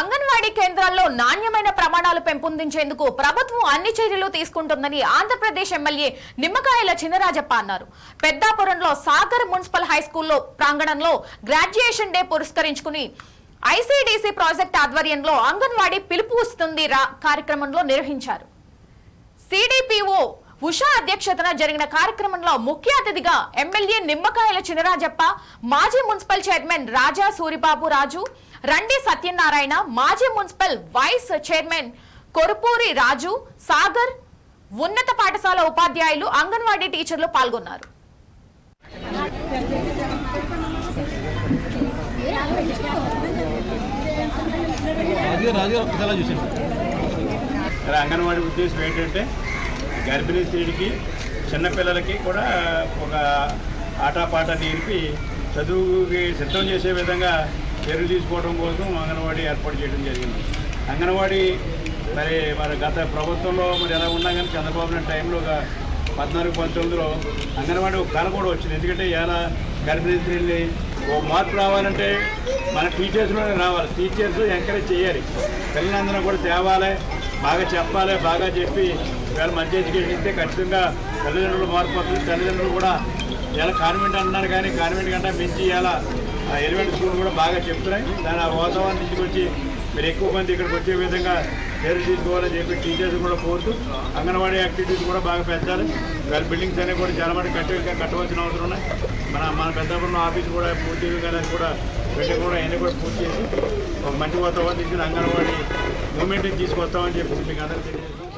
అంగన్వాడీ కేంద్రాల్లో నాణ్యమైన ప్రమాణాలు పెంపొందించేందుకు ప్రభుత్వం అన్ని చర్యలు తీసుకుంటుందని ఆంధ్రప్రదేశ్ ఎమ్మెల్యే నిమ్మకాయల చినరాజప్ప అన్నారు. పెద్దాపురంలో సాగర్ మున్సిపల్ హై స్కూల్లో ప్రాంగణంలో గ్రాడ్యుయేషన్ డే పురస్కరించుకుని ఐసీడీసీ ప్రాజెక్ట్ ఆధ్వర్యంలో అంగన్వాడీ పిలుపు వస్తుంది రా కార్యక్రమంలో నిర్వహించారు. సిడిపిఓ ఉషా అధ్యక్షతన జరిగిన కార్యక్రమంలో ముఖ్య అతిథిగా ఎమ్మెల్యే నిమ్మకాయల చినరాజప్ప మాజీ మున్సిపల్ చైర్మన్ రాజా సూరిబాబు రాజు రండి సత్యనారాయణ మాజీ municipal vice chairman Korupuri Raju Sagar ఉన్నత పాఠశాల ఉపాధ్యాయులు అంగన్వాడీ టీచర్లు పాల్గొన్నారు. అంగన్వాడీ ఉద్దేశం ఏంటంటే గర్భిణీ స్త్రీలకి చిన్నపిల్లలకి కూడా ఒక ఆటపాట నేర్పి చదువుకి సిద్ధం చేసే విధంగా చర్యలు తీసుకోవడం కోసం అంగన్వాడీ ఏర్పాటు చేయడం జరిగింది. అంగన్వాడీ మరి మరి గత ప్రభుత్వంలో మరి ఎలా ఉన్నా కానీ చంద్రబాబు నాయుడు టైంలో ఒక పద్నాలుగు పంతొమ్మిదిలో అంగన్వాడీ ఒక కళ కూడా వచ్చింది. ఎందుకంటే ఎలా గర్భిణీ స్త్రీల్ని ఓ మార్పు రావాలంటే మన టీచర్స్లోనే రావాలి. టీచర్స్ ఎంకరేజ్ చేయాలి. పిల్లలందరూ కూడా తేవాలి బాగా చెప్పాలి బాగా చెప్పి వీళ్ళ మంచి ఎడ్యుకేషన్ ఇస్తే ఖచ్చితంగా తల్లిదండ్రులు మార్పు వస్తుంది. తల్లిదండ్రులు కూడా ఇలా కాన్వెంట్ అంటున్నారు కానీ కాన్వెంట్ కంటే మించి ఇలా ఎలిమెంట్ స్కూల్ కూడా బాగా చెప్తున్నాయి. దాని ఆ వాతావరణం నుంచి వచ్చి మీరు ఎక్కువ మంది ఇక్కడికి వచ్చే విధంగా చర్యలు తీసుకోవాలని చెప్పి టీచర్స్ కూడా కోరుతూ అంగన్వాడీ యాక్టివిటీస్ కూడా బాగా పెంచాలి. వాళ్ళ బిల్డింగ్స్ అనేవి కూడా చాలా మంది కట్టే కట్టవలసిన అవసరం ఉన్నాయి. మన మన పెద్దపురం ఆఫీస్ కూడా పూర్తి కానీ కూడా బిల్డింగ్ కూడా అన్నీ కూడా పూర్తి చేసి ఒక మంచి వాతావరణం తీసుకుని అంగన్వాడీ మూమెంట్ని తీసుకొస్తామని చెప్పేసి మీకు అందరికీ తెలియజేస్తాం